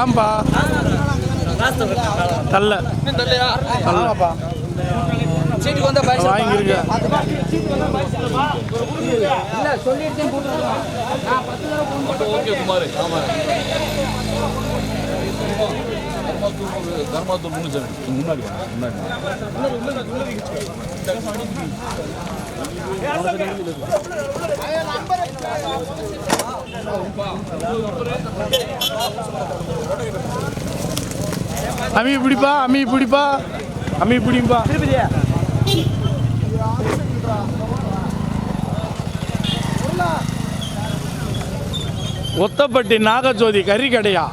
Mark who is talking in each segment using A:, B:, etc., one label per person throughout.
A: ஆம்பா. தள்ள.
B: ஆமாப்பா. சீட்டுக்கு வந்தா பரிசு
A: வாங்கிருக்க
B: இல்ல சொல்லிட்டு போட்டுருக்கோம் நான் பத்து தடவை phone
C: தர்மாத்தூர் முன்னாடி முன்னாடி
A: அமி பிடிப்பா அமி பிடிப்பா அமி பிடிப்பா. ஒத்தப்பட்டி நாகஜோதி கறி கடையா?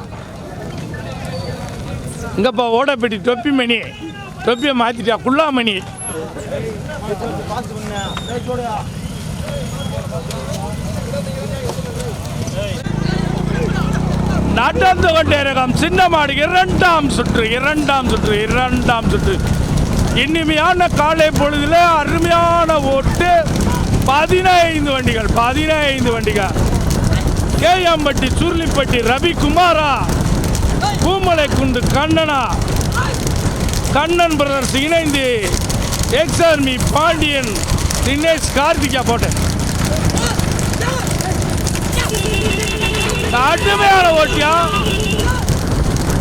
A: இங்கேப்பா ஓடப்பட்டி தொப்பி மணி. தொப்பியை மாற்றிட்டா குள்ளாமணி நடந்து கொண்டிருக்கும் சின்ன மாடு இரண்டாம் சுற்று இரண்டாம் சுற்று இரண்டாம் சுற்று. இனிமையான காலை பொழுதுல அருமையான ஓட்டு. பதினைந்து வண்டிகள் பதினைந்து வண்டிகள். கேஎம்பட்டி சுருளிப்பட்டி ரவிக்குமாரா. பூமலை குண்டு கண்ணனா. கண்ணன் பிரதர்ஸ் இணைந்து எக்ஸார்மி பாண்டியன் தினேஷ் கார்த்திகா போட்டேன். கடுமையான ஓட்டியா?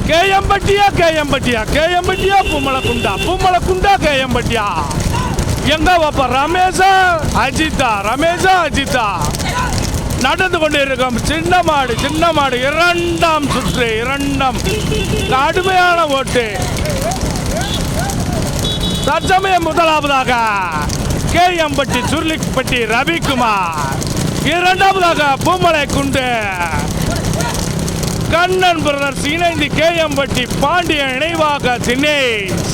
A: கேஎம்பட்டியா கேஎம்பட்டியா கேஎம்பட்டியா பூமலை குண்டா பூமலை குண்டா கேஎம்பட்டியா எங்க வாப்பா? ரமேஷா அஜித்தா ரமேஷா அஜித்தா? நடந்து கொண்டிருக்கும் சின்ன மாடு சின்ன மாடு இரண்டாம் சுற்று இரண்டாம் கடுமையான ஓட்டு. தற்சமயம் முதலாவதாக கேஎம்பட்டி சுருளிப்பட்டி ரவிக்குமார். இரண்டாவதாக பூமலை குண்டு. கண்ணன் பிரதர்ஸ் இணைந்து கேஎம்பட்டி பாண்டியன் நினைவாக தினேஷ்.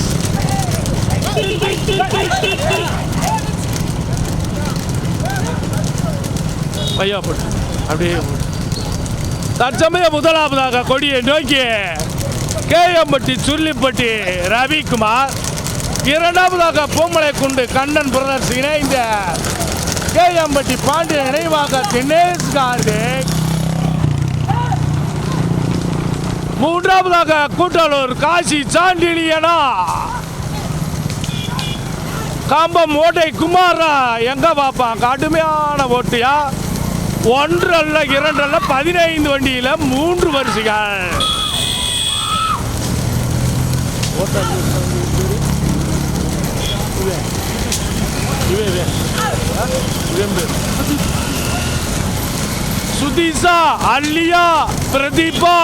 A: பையா போட்டு அப்படியே தற்சமய முதலாவதாக கொடியை நோக்கி கேஎம்பட்டி சுருளிப்பட்டி ரவிக்குமார் இரண்டாவதாக பொம்மலை குண்டு கண்ணன் பிரதர்ஸ் இணைந்த கேஎம்பட்டி பாண்டிய நினைவாக தினேஷ் கார்த்திக் மூன்றாவதாக கூட்டலூர் காசி சாண்டிலியனா கம்பம் ஓட்டை குமாரா எங்க பாப்பா? கடுமையான ஓட்டியா? ஒன்று அல்ல இரண்டு அல்ல பதினைந்து வண்டியில மூன்று வரிசைகள். சுதீஷா அல்லியா பிரதீபா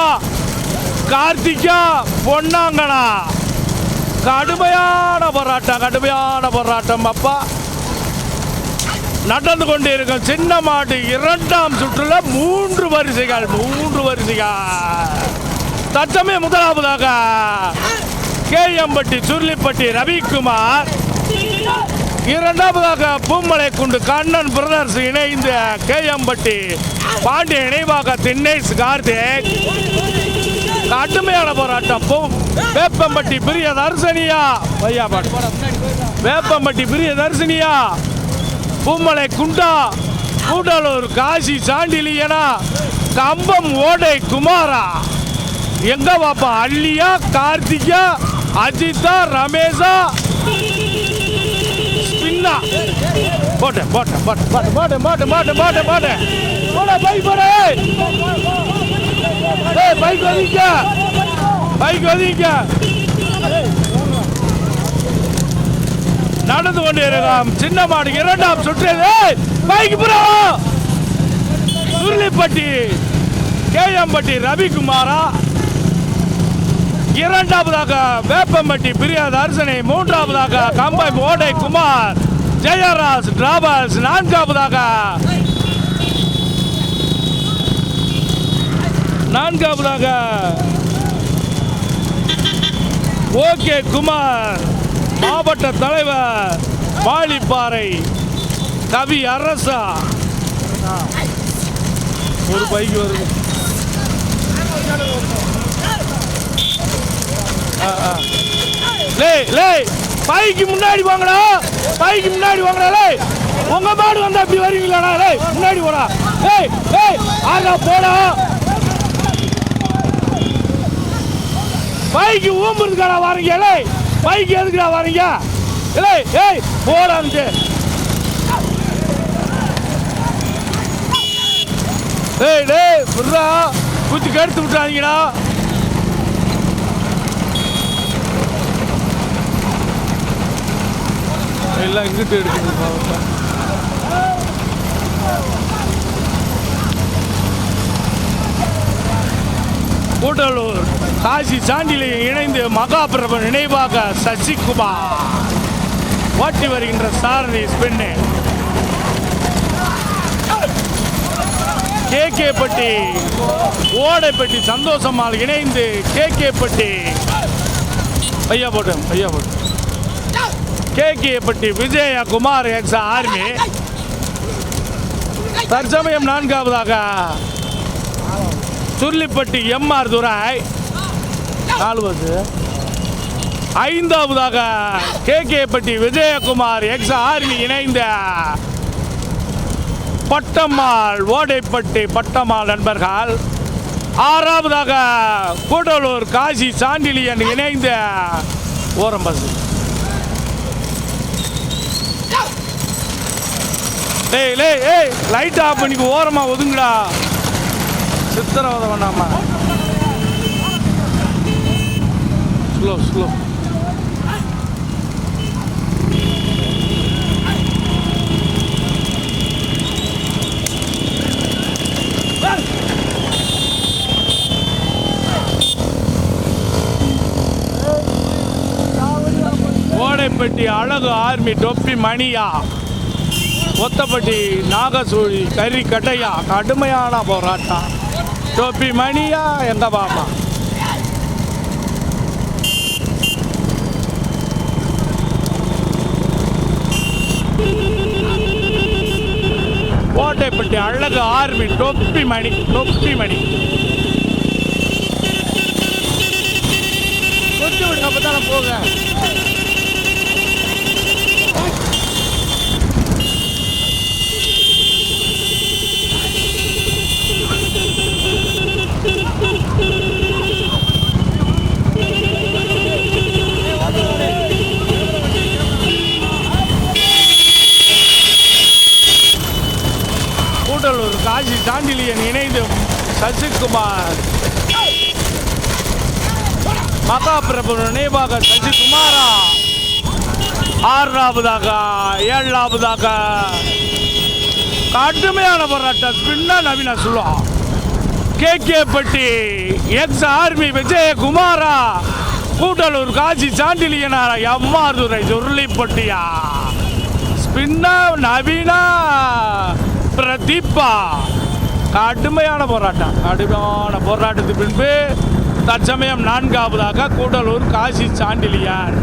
A: கார்த்திகா பொன்னாங்கனா. கடுமையான போராட்டம் கடுமையான போராட்டம் அப்பா. நடந்து கொண்டிருக்கும் சின்ன மாட்டு இரண்டாம் சுற்றுல மூன்று வரிசைகள் மூன்று வரிசைகள். தச்சமே முதலாவதாக கேஎம்பட்டி சுருளிப்பட்டி ரவிக்குமார். இரண்டாவதாக பூமலை குண்டு கண்ணன் பிரதர்ஸ் இணைந்த கேஎம்பட்டி பாண்டிய இணைவாக தினேஷ் கார்த்திக். கடுமையான போராட்டம். பூ- வேப்பம்பட்டி பிரிய தர்சனியா ஐயா பாட்டு. வேப்பம்பட்டி பிரிய தர்சனியா பூமலை குண்டா. கூடலூர் காசி சாண்டிலியனா. கம்பம் ஓடை குமாரா. எங்க பாப்பா? அள்ளியா கார்த்திகா அஜிதா ரமேஷா. ஸ்பின்னா. போட்ட போட்ட போட்ட போட்ட போட்ட போட்ட போட்ட போட்ட போட்ட. போட பைக் போட ஏய். பைக் ஒதுங்க பைக் ஒதுங்க நடந்து கொண்டு சின்ன மாடு இரண்டாம் சுற்று பைக் புறா. சுருளிப்பட்டி கேஎம்பட்டி ரவிக்குமாரா. இரண்டாவதாக வேப்பம்பட்டி பிரியா தர்சனை மூன்றாவதாக கம்பை ஓடை குமார். ஜெயராஜ் டிராவல்ஸ். நான்காவதாக நான்காவதாக ஓகே குமார். மாவட்ட தலைவர் வாலிப்பாறை கவி அரசா. ஒரு பைக் வருது. ஆ, ஆ. பைக்கு முன்னாடி வாங்கடா. பைக்கு முன்னாடி வாங்கடா லே. உங்க மாடு வந்தா அப்படி வருவீங்களாடா லே. முன்னாடி போடா. லேய் ஏய் ஆகா போடா. பைக்கு ஊம்புறதுக்காடா வாரீங்க லே. பைக்கு எதுக்குடா வரீங்க இல்லை ஏய் போடான்ட்டு ஏய் டேய் புர்ரா குச்சி கெடுத்து விட்டாதீங்கடா எல்லாம் இங்கிட்டு எடுக்குது கூடலூர் காசி சாண்டிலை இணைந்து மகாபிரபு நினைவாக சசிகுமார். ஓட்டி வருகின்ற சாரணி ஸ்பின்னு. கே கே பட்டி ஓடைப்பட்டி சந்தோஷம்மாள் இணைந்து கே கே பட்டி. ஐயா போட்டு ஐயா போட்டு. கே கே பட்டி விஜய குமார் எக்ஸ் ஆர்மி. தற்சமயம் நான்காவதாக சுருளிப்பட்டி எம்ஆர் துராய் நாலு பஸ் ஐந்தாவதாக கே கே பட்டி விஜயகுமார் எக்ஸ் ஆர்மி இணைந்த பட்டம்மாள் ஓடைப்பட்டி பட்டம்மாள் நண்பர்கள். ஆறாவதாக கூடலூர் காசி சாண்டிலியன் இணைந்த ஓரம் பஸ் டேய் லே ஏய் லைட் ஆஃப் பண்ணிக்கு ஓரமா ஒதுங்கடா. சித்திரவதை வேணாமா ஸ்லோ ஸ்லோ ஓடைப்பட்டி அழகு ஆர்மி டொப்பி மணியா. ஒத்தப்பட்டி நாகசூழி கறி கட்டையா கடுமையான போராட்டம். தொப்பி மணியா எங்க பாப்பா கோட்டைப்பட்டி அழகு ஆர்மி தொப்பி மணி தொப்பி மணி கொஞ்சம் விட்டு அப்பதான போக கூடலூர் காசி சாண்டிலியன் இணைந்து சசிகுமார். மகாபிரபு நினைவாக சசிகுமாரா? ஆறாவதாக ஏழாவதாக. கடுமையான போராட்டம். பின்னா நவீன சொல்லுவோம் K. K. Patti ex army விஜயகுமாரா? Koodalur Kasi சாண்டிலியனாரா? எம்மாதுரை சுருளிப்பட்டியா ஸ்பின்னா நவீனா பிரதீபா. கடுமையான போராட்டம். கடுமையான போராட்டத்துக்கு பின்பு தற்சமயம் நான்காவதாக கூடலூர் காசி சாண்டிலியார்.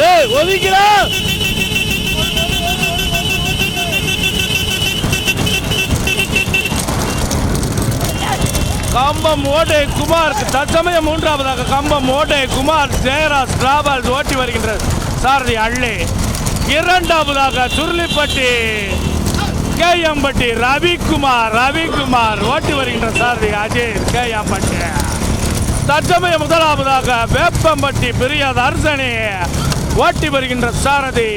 A: டேய் கம்பம் ஓட்டை குமார் தற்சமயம் மூன்றாவதாக கம்பம் ஓட்டை குமார் ஜெயராஜ் டிராவல்ஸ் ஓட்டி வருகின்ற சாரதி அள்ளி. இரண்டாவதாக சுருளிப்பட்டி கேஎம்பட்டி ரவிக்குமார் ரவிக்குமார் ஓட்டி வருகின்ற சாரதி அஜய் கேஎம்பட்டி தற்சமயம் முதலாவதாக வேப்பம்பட்டி பெரிய தர்சனி ஓட்டி வருகின்ற சாரதி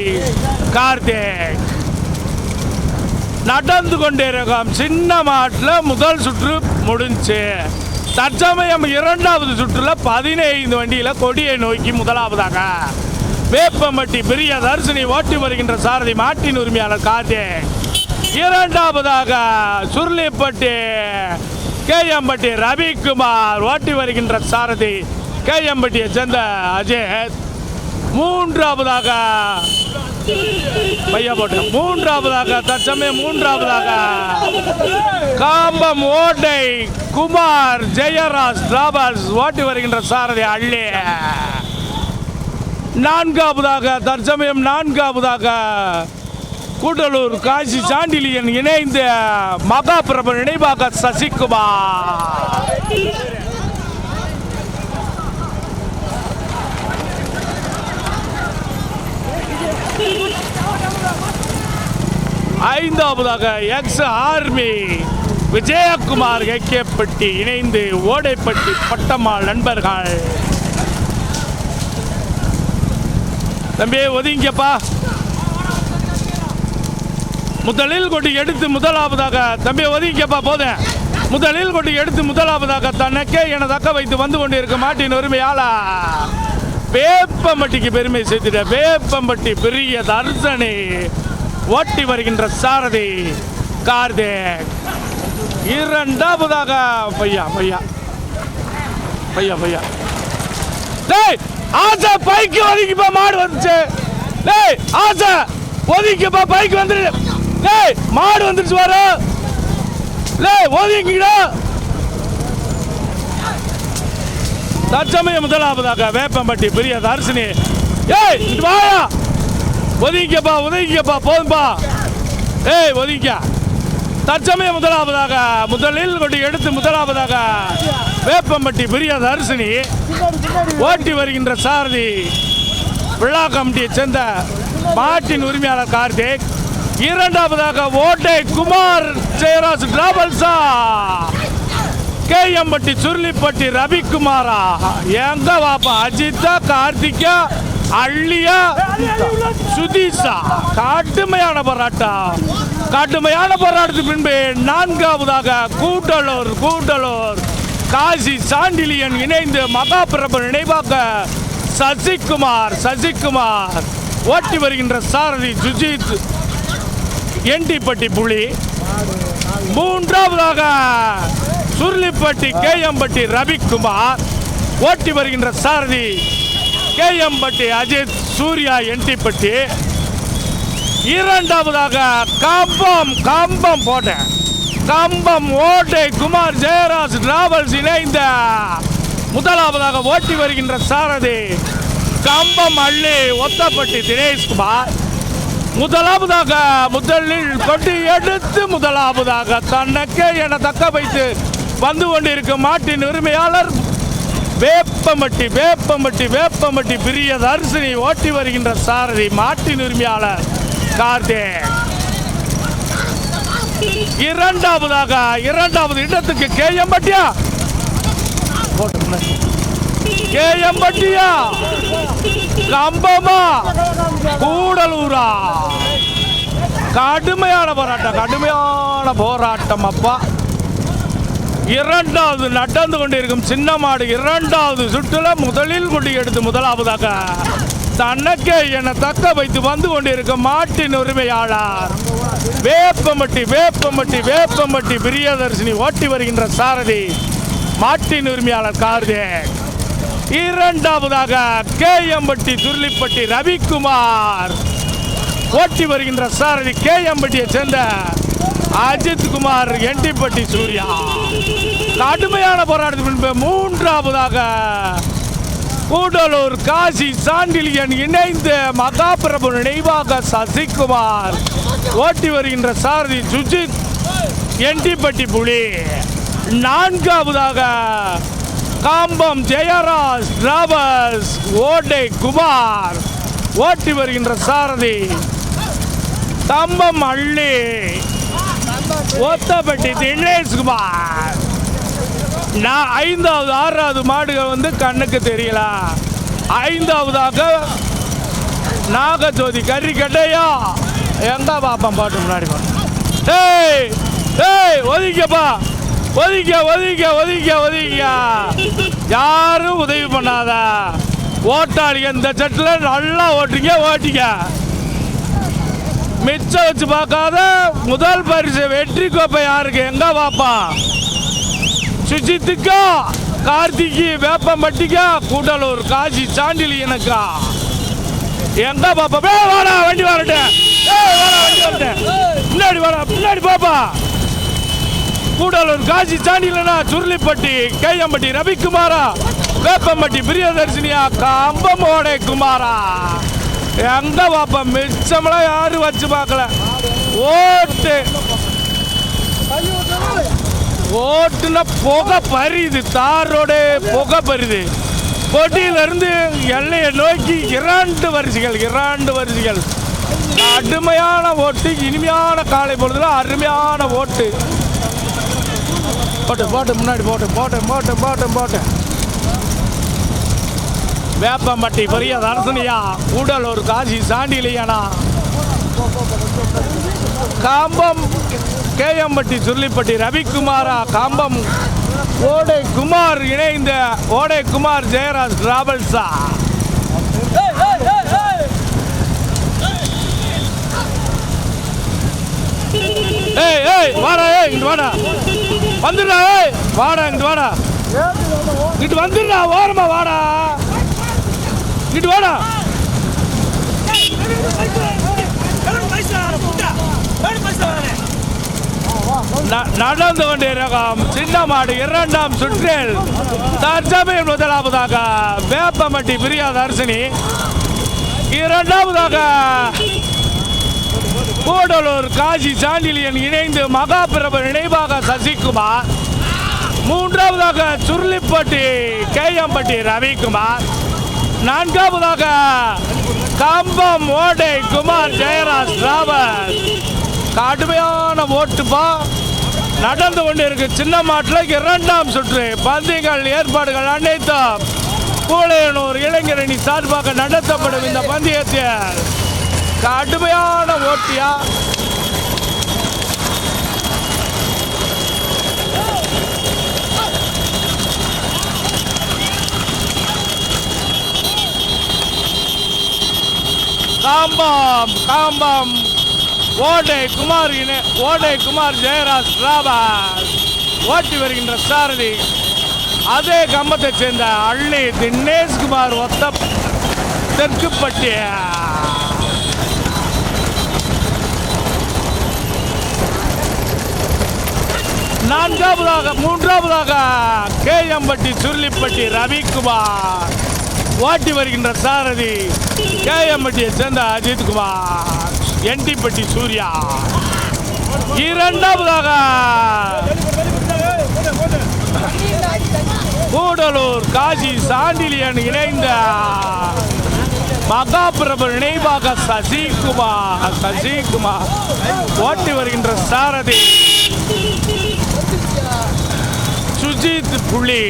A: கார்த்திக். நடந்து கொண்டிருக்கும் சின்ன மாட்டில் முதல் சுற்று முடிஞ்சு. தற்சமயம் இரண்டாவது சுற்றுல பதினைந்து வண்டியில் கொடியை நோக்கி முதலாவதாக. வேப்பம்பட்டி பெரிய தரிசனி ஓட்டி வருகின்ற சாரதி மாட்டின் உரிமையாளர் காதே இரண்டாவதாக சுருளிப்பட்டி கேஎம்பட்டி ரவிக்குமார் ஓட்டி வருகின்ற சாரதி கேஎம்பட்டியை சேர்ந்த அஜய் மூன்றாவதாக பையா போட்டு. மூன்றாவதாக தற்சமயம் மூன்றாவதாக. காம்பம் ஓட்டை குமார் ஜெயராஜ் டிராவல்ஸ் ஓட்டி வருகின்ற சாரதி அள்ளி. நான்காவதாக தற்சமயம் நான்காவதாக கூடலூர் காசி சாண்டிலியன் இணைந்த மகாபிரபு நினைவாக சசிகுமார். ஐந்தாவதாக எக்ஸ் ஆர்மி விஜயகுமார் கேப்பட்டி இணைந்து ஓடைப்பட்டி பட்டம்மாள் நண்பர்கள். தம்பி ஒதுங்கப்பா முதலில் கொண்டு எடுத்து முதலாவதாக தம்பி ஒதுங்கப்பா போதும். முதலில் கொண்டு எடுத்து முதலாவதாக தனக்கே என தக்க வைத்து வந்து கொண்டிருக்க மாட்டின் உரிமையாளா. வேப்பம்பட்டிக்கு பெருமை சேர்த்திட வேப்பம்பட்டி பெரிய தர்சனி. ஓட்டி வருகின்ற சாரதி கார்த்திக். இரண்டாவதாக பையா பையா. பையா பையா. டேய் ஆசா பைக்கு ஒதுக்கிப்பா மாடு வந்துச்சு டேய் ஆசா ஒதுக்கிப்பா பைக்கு வந்துரு. டேய் மாடு வந்துருச்சு வர டேய் ஒதுக்கிடா தற்சமயம் முதலாவதாக வேப்பம்பட்டி பெரிய தரிசனி ஏய் வாயா. ஒதுங்கிக்கப்பா ஒதுங்கிக்கப்பா போதும்பா. ஏய் ஒதுங்கிக்க தற்சமயம் முதலாவதாக முதலில் கொண்டு எடுத்து முதலாவதாக வேப்பம்பட்டி பிரியாத தரிசனி ஓட்டி வருகின்ற சாரதி விழா கமிட்டியை சேர்ந்த மாட்டின் உரிமையாளர் கார்த்திக் இரண்டாவதாக ஓட்டை குமார் ஜெயராஜ் டிராவல்ஸா கேஎம்பட்டி சுருளிப்பட்டி ரவிக்குமாரா. எங்க வாப்பா? அஜித்தா கார்த்திகா அள்ளியா சுதீஷா கடுமையான போராட்டம். கடுமையான போராட்டத்துக்கு பின்பு நான்காவதாக கூட்டலூர் கூட்டலூர். காசி சாண்டிலியன் இணைந்து மகாபிரபு நினைவாக சசிகுமார் சசிகுமார். ஓட்டி வருகின்ற சாரதி சுஜித் எண்டிப்பட்டி புலி மூன்றாவதாக சுருளிப்பட்டி கேஎம்பட்டி ரவிக்குமார். ஓட்டி வருகின்ற சாரதி கேஎம்பட்டி அஜித். சூர்யா என்டிப்பட்டி இரண்டாவதாக கம்பம் கம்பம் போட்டேன். கம்பம் ஓட்டை குமார் ஜெயராஜ் டிராவல்ஸ் இணைந்த முதலாவதாக ஓட்டி வருகின்ற சாரதி கம்பம் அள்ளி ஒத்தப்பட்டி தினேஷ்குமார் முதலாவதாக முதலில் தொட்டி எடுத்து முதலாவதாக தன்னக்கே என தக்க வைத்து வந்து கொண்டிருக்கும் மாட்டின் உரிமையாளர் வேப்பமட்டி வேப்பமட்டி வேப்பமட்டி பிரிய தரிசனி ஓட்டி வருகின்ற சாரதி மாட்டின் உரிமையாளர் கார்த்திக். இரண்டாவதாக இரண்டாவது இடத்துக்கு கேஎம்பட்டியா கேஎம்பட்டியா கம்பமா கூடலூரா? கடுமையான போராட்டம் கடுமையான போராட்டம் அப்பா. இரண்டாவது நடந்து கொண்டிருக்கும் சின்ன மாடு இரண்டாவது சுற்றுல முதலில் கொண்டு எடுத்து முதலாவதாக தனக்கே என தக்க வைத்து வந்து கொண்டிருக்கும் மாட்டின் உரிமையாளர். வேப்பம்பட்டி வேப்பம்பட்டி வேப்பம்பட்டி பிரியதர்சினி ஓட்டி வருகின்ற சாரதி மாட்டின் உரிமையாளர் கார்தே இரண்டாவதாக கேஎம்பட்டி துர்லிப்பட்டி ரவிக்குமார் ஓட்டி வருகின்ற சாரதி கேஎம்பட்டியை சேர்ந்த அஜித் குமார் எண்டிப்பட்டி சூர்யா. கடுமையான போராட்டத்தின் பின்பு மூன்றாவதாக கூடலூர் காசி சாண்டிலியன் இணைந்து மகாபிரபு நினைவாக சசிகுமார் ஓட்டி வருகின்ற சாரதி சுஜித் என்டிப்பட்டி புலி. நான்காவதாக காம்பம் ஜெயராஜ் டிராவல்ஸ் ஓடை குமார் ஓட்டி வருகின்ற சாரதி தம்பம் அள்ளி. ஒத்தப்பட்டி தினேஷ்குமார். நான் ஐந்தாவது ஆறாவது மாடுகள் வந்து கண்ணுக்கு தெரியல. ஐந்தாவதாக நாகஜோதி கறிக்கட்டையா எங்க பாப்பம் பாட்டு முன்னாடி டேய் ஏய் ஏய் ஒதுக்கப்பா ஒதுக்க ஒதுக்க ஒதுக்க ஒதுக்க யாரும் உதவி பண்ணாத. ஓட்டாளிங்க இந்த செட்டில் நல்லா ஓட்டுங்க ஓட்டிங்க மிச்சம் வச்சு பார்க்காத முதல் பரிசு வெற்றி கோப்பை யாருக்கு? எங்க பாப்பா? சுஜித்துக்கா கார்த்திகி வேப்பம்பட்டிக்கா கூடலூர் காசி சாண்டிலியனுக்கா? எங்க பாப்பா? பே வாடா வண்டி வரட்டேன் வாடா வண்டி முன்னாடி வாடா முன்னாடி பாப்பா. கூடலூர் காசி சாண்டிலனா சுருளிப்பட்டி கையம்பட்டி ரவிக்குமாரா வேப்பம்பட்டி பிரியதர்சினியா கம்பமோடை குமாரா. எங்க பாப்பா? மிச்சமெல்லாம் யாரும் வச்சு பார்க்கல. ஓட்டு. ஓட்டுல புகை பறியுது தாரோட புகை பறியுது கொட்டியிலிருந்து எல்லையை நோக்கி இரண்டு வரிசைகள் இரண்டு வரிசைகள். அடுமையான ஓட்டு இனிமையான காலை பொழுதுல அருமையான ஓட்டு. போட்டு போட்டு முன்னாடி போட்டு போட்டு போட்டு போட்டு போட்டு. வேப்பம்பட்டி பெரிய தரசனியா? கூடலூர் காசி சாண்டிலியானா? காம்பம் கேஎம்பட்டி சுருளிப்பட்டி ரவிக்குமாரா காம்பம் ஓடை குமார் இணைந்த ஓடை குமார் ஜெயராஜ் டிராவல்ஸா? ஏய் ஏய் வாடா ஏய் இங்க வாடா. வந்துடா ஏய் வாடா இங்க வாடா. இங்கிட்டு வந்துடா ஓரமா வாடா. இட்டு வாடா. நடந்து கொண்டிருக்கும் சின்ன மாடு இரண்டாம் சுற்றில். தற்சமயம் முதலாவதாக வேப்பமட்டி பிரியா தர்சினி இரண்டாவதாக கூடலூர் காசி சாண்டிலியன் இணைந்து மகாபிரபு நினைவாக சசிகுமார். மூன்றாவதாக சுருளிப்பட்டி கேயம்பட்டி ரவிக்குமார். நான்காவதாக கம்பம் ஓடை குமார் ஜெயராஜ் ராவத். கடுமையான ஓட்டுப்பா நடந்து கொண்டிருக்கு சின்ன மாட்டில் இரண்டாம் சுற்று. பந்தயங்கள் ஏற்பாடுகள் அனைத்தும் கூழையனூர் இளைஞரணி சார்பாக நடத்தப்படும் இந்த பந்தயத்தில். கடுமையான ஓட்டியா? காம்பம் காம்பம். ஓடை குமார் இணை- ஓடை குமார் ஜெயராஜ் ராபாஸ். ஓட்டி வருகின்ற சாரதி. அதே கம்பத்தை சேர்ந்த அள்ளி தினேஷ்குமார் ஒத்த தெற்குப்பட்டி நான்காவதாக மூன்றாவதாக கேஎம்பட்டி சுருளிப்பட்டி ரவிக்குமார். ஓட்டி வருகின்ற சாரதி கேஎம்பட்டியை சேர்ந்த அஜித்குமார் என்டிப்பட்டி சூர்யா. இரண்டாவதாக கூடலூர் காசி சாண்டிலியன் இணைந்த மகாபிரபு நினைவாக சசிகுமார் சசிகுமார் ஓட்டி வருகின்ற சாரதி. சுஜித் புள்ளி.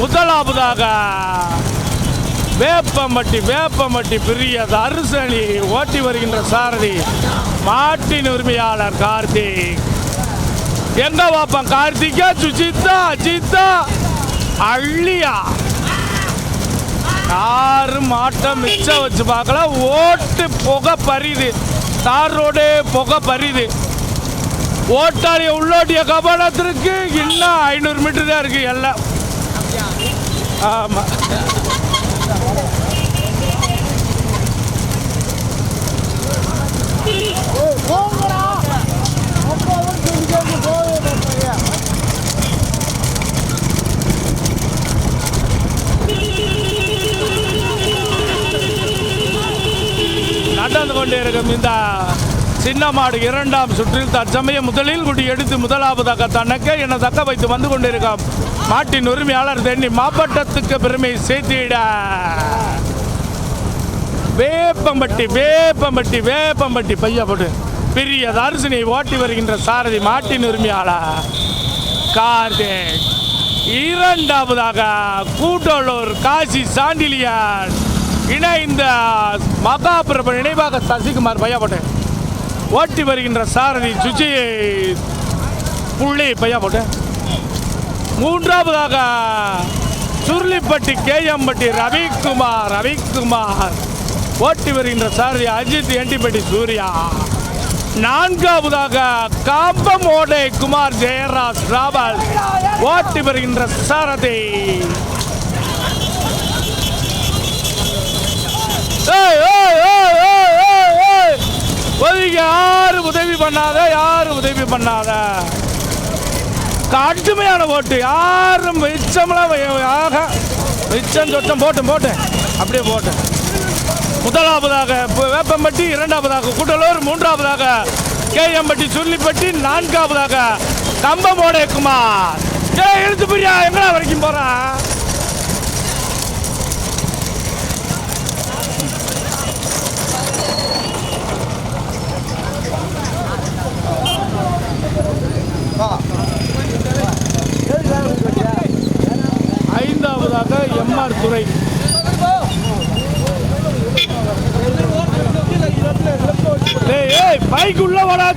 A: முதலாவதாக வேப்பம்பட்டி வேப்பம்பட்டி பிரிய தரிசனி ஓட்டி வருகின்ற சாரதி மாட்டின் உரிமையாளர் கார்த்திக். எங்க வாப்பம் கார்த்திகா? சுஜித்தா அஜித்தா அள்ளியா. யாரு மாட்டம் மிச்சம் வச்சு பார்க்கல. ஓட்டு புகை பறியுது தார் ரோடு புகை பறியுது ஓட்டாளிய உள்ளோட்டிய கபாலத்திற்கு இன்னும் ஐநூறு மீட்டர் தான் இருக்கு. எல்லாம் ஆமா. நடந்து கொண்டிருக்கும் இந்த சின்ன மாடு இரண்டாம் சுற்றில் தற்சமயம் முதலில் குடி எடுத்து முதலாவதாக தனக்க என தக்க வைத்து வந்து கொண்டிருக்கும். மாட்டின் உரிமையாளர் தென்னி மாவட்டத்துக்கு பெருமை சேர்த்திட. வேப்பம்பட்டி வேப்பம்பட்டி வேப்பம்பட்டி பையா போட்டு பெரிய தரிசனை ஓட்டி வருகின்ற சாரதி மாட்டின் உரிமையாளர். கார்த்திக். இரண்டாவதாக கூட்டலூர் காசி சாண்டிலியன். இணைந்த மகாபிரபு நினைவாக சசிகுமார் பையா போட்டு ஓட்டி வருகின்ற சாரதி சுஜி புள்ளி பையா போட்டு. மூன்றாவதாக சுருளிப்பட்டி கேஎம்பட்டி ரவிக்குமார் ரவிக்குமார். ஓட்டி வருகின்ற சாரதி அஜித் எண்டிப்பட்டி சூர்யா. நான்காவதாக காம்பம் ஓடை குமார் ஜெயராஜ் ராவல் ஓட்டி வருகின்ற சாரதி. ஏய், ஏய், ஏய். ஒதுங்கி யாரும் உதவி பண்ணாத யாரும் உதவி பண்ணாத? கடுமையான ஓட்டு. யாரும் மிச்சம்லாம் ஆக மிச்சம் சொச்சம் போட்டேன் போட்டேன் அப்படியே போட்டேன் முதலாவதாக வேப்பம்பட்டி இரண்டாவதாக கூட்டலூர் மூன்றாவதாக கேஎம்பட்டி சுள்ளிப்பட்டி நான்காவதாக கம்பமோடே குமார். ஏ எழுத்து பிரியா? எங்களா வரைக்கும் போறான் ஐந்தாவதாக எம்ஆர் துறை ஏய் ஏய் பைக் உள்ள வாடா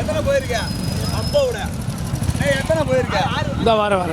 D: எத்தனை போயிருக்க அப்பாவோட ஏய் எத்தனை போயிருக்க
A: இந்த வர வர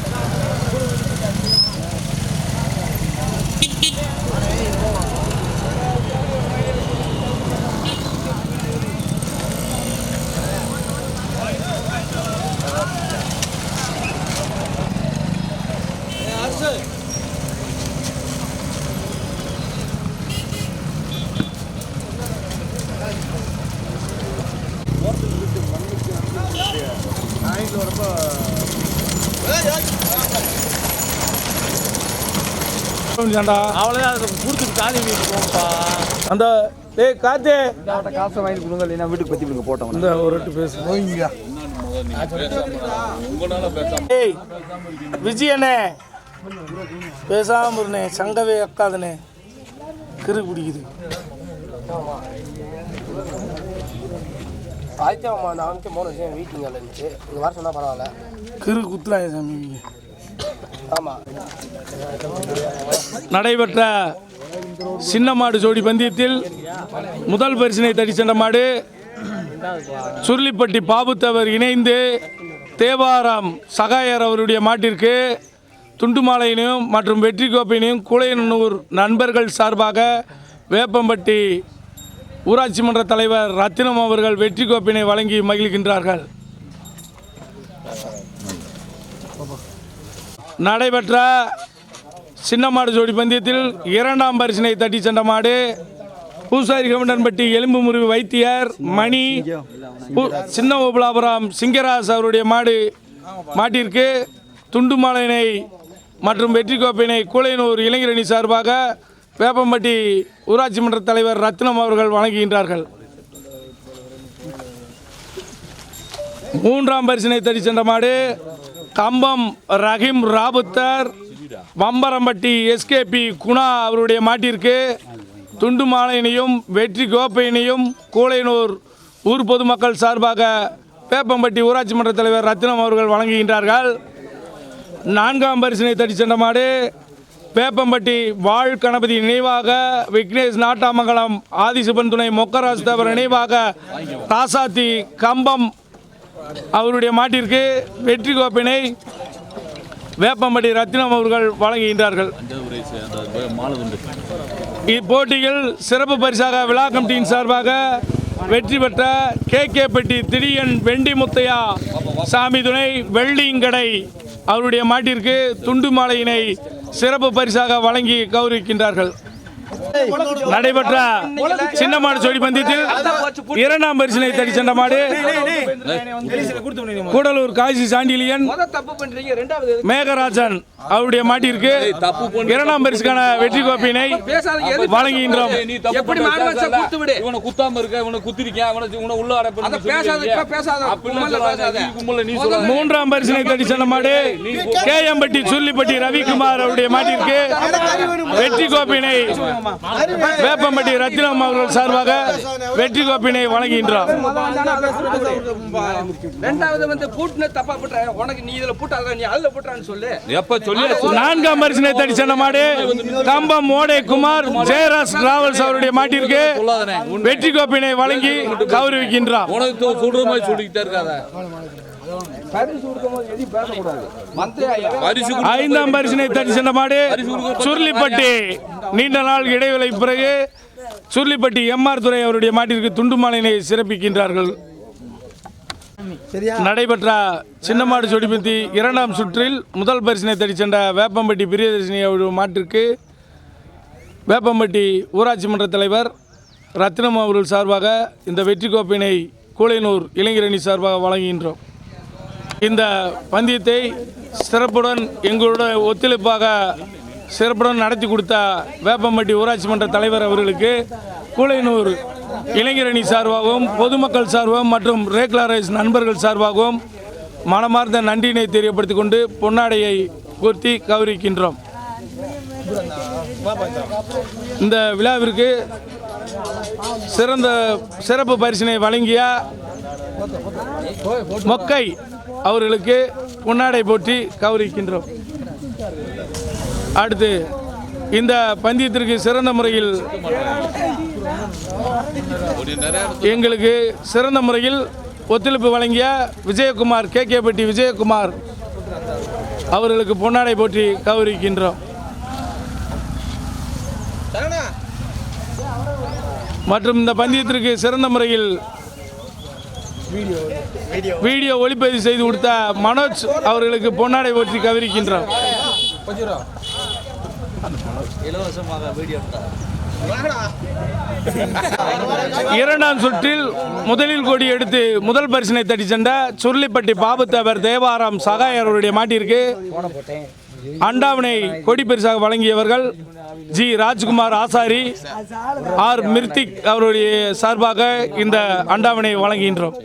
A: தாண்டா
C: அவ்வளோதான் அதை கொடுத்துட்டு தாலி போங்கப்பா அந்த டேய் காத்து.
D: காசை வாங்கி கொடுங்க இல்லைன்னா வீட்டுக்கு பத்தி கொடுங்க போட்டோம்
A: இந்த ஒரு ரெட்டு பேசு. ஏய் விஜயண்ணே பேசாம இருந்தே சங்கவே அக்காதுனே கிறு பிடிக்குது.
B: ஆயிரத்தி நானூற்றி மூணு விஷயம் வீட்டிங்க இருந்துச்சு இங்கே வர சொன்னால் பரவாயில்ல.
A: கிறு குத்துறாங்க சாமி நடைபெற்ற சின்ன மாடு ஜோடி பந்தயத்தில் முதல் பரிசினை தடி சென்ற மாடு சுருளிப்பட்டி பாபுத்தவர் இணைந்து தேவாராம் சகாயர் அவருடைய மாட்டிற்கு துண்டு மாலையினையும் மற்றும் வெற்றி கோப்பையினையும் கூலையனூர் நண்பர்கள் சார்பாக வேப்பம்பட்டி ஊராட்சி மன்ற தலைவர் ரத்தினம் அவர்கள் வெற்றி கோப்பினை வழங்கி மகிழ்கின்றார்கள். நடைபெற்ற சின்ன மாடு ஜோடி பந்தயத்தில் இரண்டாம் பரிசினை தட்டி சென்ற மாடு பூசாரி கவுண்டன்பட்டி எலும்பு முறிவு வைத்தியர் மணி சின்ன ஓபலாபுரம் சிங்கராஜ் அவருடைய மாடு மாட்டிற்கு துண்டு மாலையினை மற்றும் வெற்றி கோப்பையினை கூலையனூர் இளைஞரணி சார்பாக வேப்பம்பட்டி ஊராட்சி மன்ற தலைவர் ரத்னம் அவர்கள் வழங்குகின்றார்கள். மூன்றாம் பரிசினை தடி சென்ற மாடு கம்பம் ரஹீம் ராபுத்தர் வம்பரம்பட்டி எஸ்கேபி குணா அவருடைய மாட்டிற்கு துண்டு மாலையினையும் வெற்றி கோப்பையினையும் கூலையனூர் ஊர் பொதுமக்கள் சார்பாக வேப்பம்பட்டி ஊராட்சி மன்ற தலைவர் ரத்தினம் அவர்கள் வழங்குகின்றார்கள். நான்காம் பரிசினை தடி சென்ற மாடு வேப்பம்பட்டி வாழ் கணபதி நினைவாக விக்னேஷ் நாட்டாமங்கலம் ஆதிசிபன் துணை மொக்கராஜ் தேவர் நினைவாக ராசாத்தி கம்பம் அவருடைய மாட்டிற்கு வெற்றி கோப்பினை வேப்பம்பட்டி ரத்தினம் அவர்கள் வழங்குகின்றார்கள். இப்போட்டியில் சிறப்பு பரிசாக விழா கமிட்டியின் சார்பாக வெற்றி பெற்ற கே கே பெட்டி திடீயன் வெண்டி முத்தையா சாமி துணை வெள்ளிங்கடை அவருடைய மாட்டிற்கு துண்டு மாலையினை சிறப்பு பரிசாக வழங்கி கௌரவிக்கின்றார்கள். நடைபெற்ற சின்ன மாடு ஜோடி பந்தயத்தில் இரண்டாம் பரிசினை தடி சென்ற மாடு. கூடலூர் காசி சாண்டிலியன் மேகராஜன் அவருடைய மாட்டிற்கு இரண்டாம் பரிசுக்கான வெற்றி கோப்பினை வழங்குகின்றோம். மூன்றாம் பரிசினை தடி சென்ற மாடு கேஎம்பட்டி சுள்ளிப்பட்டி ரவிக்குமார் அவருடைய மாட்டிற்கு வெற்றி கோப்பினை வேப்பம்பட்டி ரத்தினம் அவர்கள் சார்பாக வெற்றி கோப்பினை வழங்குகின்றோம்
B: ரெண்டாவது வந்து பூட்டுன தப்பா போட்டுற உனக்கு நீ இதுல பூட்டாத நீ அதுல பூட்டுறான்னு சொல்லு.
C: எப்ப சொல்லி?
A: நான்காம் பரிசினை தடி சென்ற மாடு கம்பம் மோடே குமார் ஜெயராஜ் டிராவல்ஸ் அவருடைய மாட்டிற்கு வெற்றி கோப்பினை வழங்கி கௌரவிக்கின்றோம்
C: உனக்கு தொ- சொல்ற மாதிரி சொல்லிக்கிட்டே இருக்காத.
A: ஐந்தாம் பரிசினை தடி சென்ற மாடு சுருளிப்பட்டி. நீண்ட நாள் இடைவேளை பிறகு சுருளிப்பட்டி எம்ஆர் துரை அவருடைய மாட்டிற்கு துண்டு மாலையினை சிறப்பிக்கின்றார்கள். நடைபெற்ற சின்னமாடு சொடிபத்தி இரண்டாம் சுற்றில் முதல் பரிசினை தடி சென்ற வேப்பம்பட்டி பிரியதர்ஷினி அவருடைய மாட்டிற்கு வேப்பம்பட்டி ஊராட்சி மன்ற தலைவர் ரத்தினம் அவர்கள் சார்பாக இந்த வெற்றி கோப்பினை கூலையனூர் இளைஞரணி சார்பாக வழங்குகின்றோம். இந்த பந்தயத்தை சிறப்புடன் எங்களுடைய ஒத்துழைப்பாக சிறப்புடன் நடத்தி கொடுத்த வேப்பம்பட்டி ஊராட்சி மன்ற தலைவர் அவர்களுக்கு கூலையனூர் இளைஞரணி சார்பாகவும் பொதுமக்கள் சார்பாகவும் மற்றும் ரேக்லாரைஸ் நண்பர்கள் சார்பாகவும் மனமார்ந்த நன்றியினை தெரியப்படுத்திக் கொண்டு பொன்னாடையை கூர்த்தி கௌரவிக்கின்றோம் இந்த விழாவிற்கு சிறந்த சிறப்பு பரிசினை வழங்கிய மொக்கை அவர்களுக்கு பொன்னாடை போற்றி கௌரவிக்கின்றோம். அடுத்து இந்த பந்தயத்திற்கு சிறந்த முறையில் எங்களுக்கு சிறந்த முறையில் ஒத்துழைப்பு வழங்கிய விஜயகுமார் கே. கேபட்டி விஜயகுமார் அவர்களுக்கு பொன்னாடை போற்றி கௌரவிக்கின்றோம். மற்றும் இந்த பந்தயத்திற்கு சிறந்த முறையில் வீடியோ. ஒளிப்பதிவு செய்து கொடுத்த மனோஜ் அவர்களுக்கு பொன்னாடை போற்றி கௌரவிக்கின்றோம் இரண்டாம் சுற்றில் முதலில் கொடி எடுத்து முதல் பரிசனை தட்டி சென்ற சுருளிப்பட்டி பாபுத்தவர் தேவாராம் சகாயர் அவருடைய மாட்டிற்கு அண்டாவினை கொடி பரிசாக வழங்கியவர்கள் ஜி ராஜ்குமார் ஆசாரி ஆர் மிர்திக் அவருடைய சார்பாக இந்த அண்டாவினை வழங்குகின்றோம்.